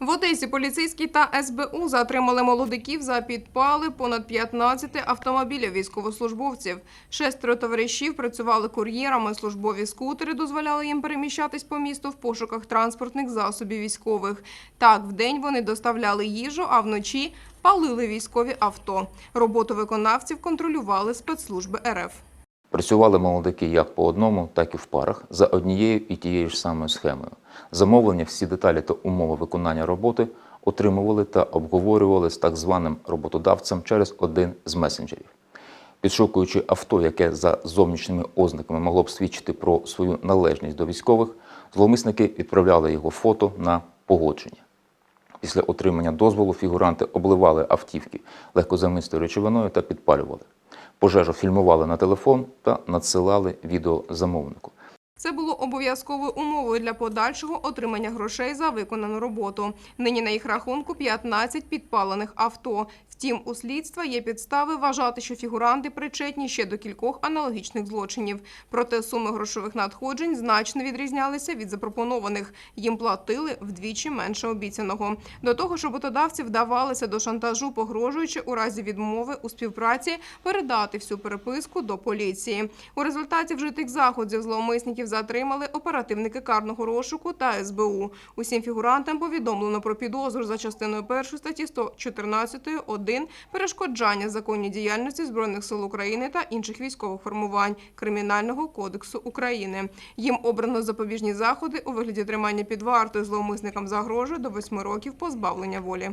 В Одесі поліцейські та СБУ затримали молодиків за підпали понад 15 автомобілів військовослужбовців. Шестеро товаришів працювали кур'єрами. Службові скутери дозволяли їм переміщатись по місту в пошуках транспортних засобів військових. Так, вдень вони доставляли їжу, а вночі палили військові авто. Роботу виконавців контролювали спецслужби РФ. Працювали молодики як по одному, так і в парах за однією і тією ж самою схемою. Замовлення, всі деталі та умови виконання роботи отримували та обговорювали з так званим роботодавцем через один з месенджерів. Підшукуючи авто, яке за зовнішніми ознаками могло б свідчити про свою належність до військових, зловмисники відправляли його фото на погодження. Після отримання дозволу фігуранти обливали автівки легкозамистою речовиною та підпалювали. Пожежу фільмували на телефон та надсилали відео замовнику. Це було обов'язковою умовою для подальшого отримання грошей за виконану роботу. Нині на їх рахунку 15 підпалених авто. Втім, у слідства є підстави вважати, що фігуранти причетні ще до кількох аналогічних злочинів. Проте суми грошових надходжень значно відрізнялися від запропонованих. Їм платили вдвічі менше обіцяного. До того ж, роботодавці вдавалися до шантажу, погрожуючи у разі відмови у співпраці передати всю переписку до поліції. У результаті вжитих заходів зловмисників затримали оперативники карного розшуку та СБУ. Усім фігурантам повідомлено про підозру за частиною 1 статті 114 1 перешкоджання законній діяльності збройних сил України та інших військових формувань Кримінального кодексу України. Їм обрано запобіжні заходи у вигляді тримання під вартою зловмисникам загрожує до 8 років позбавлення волі.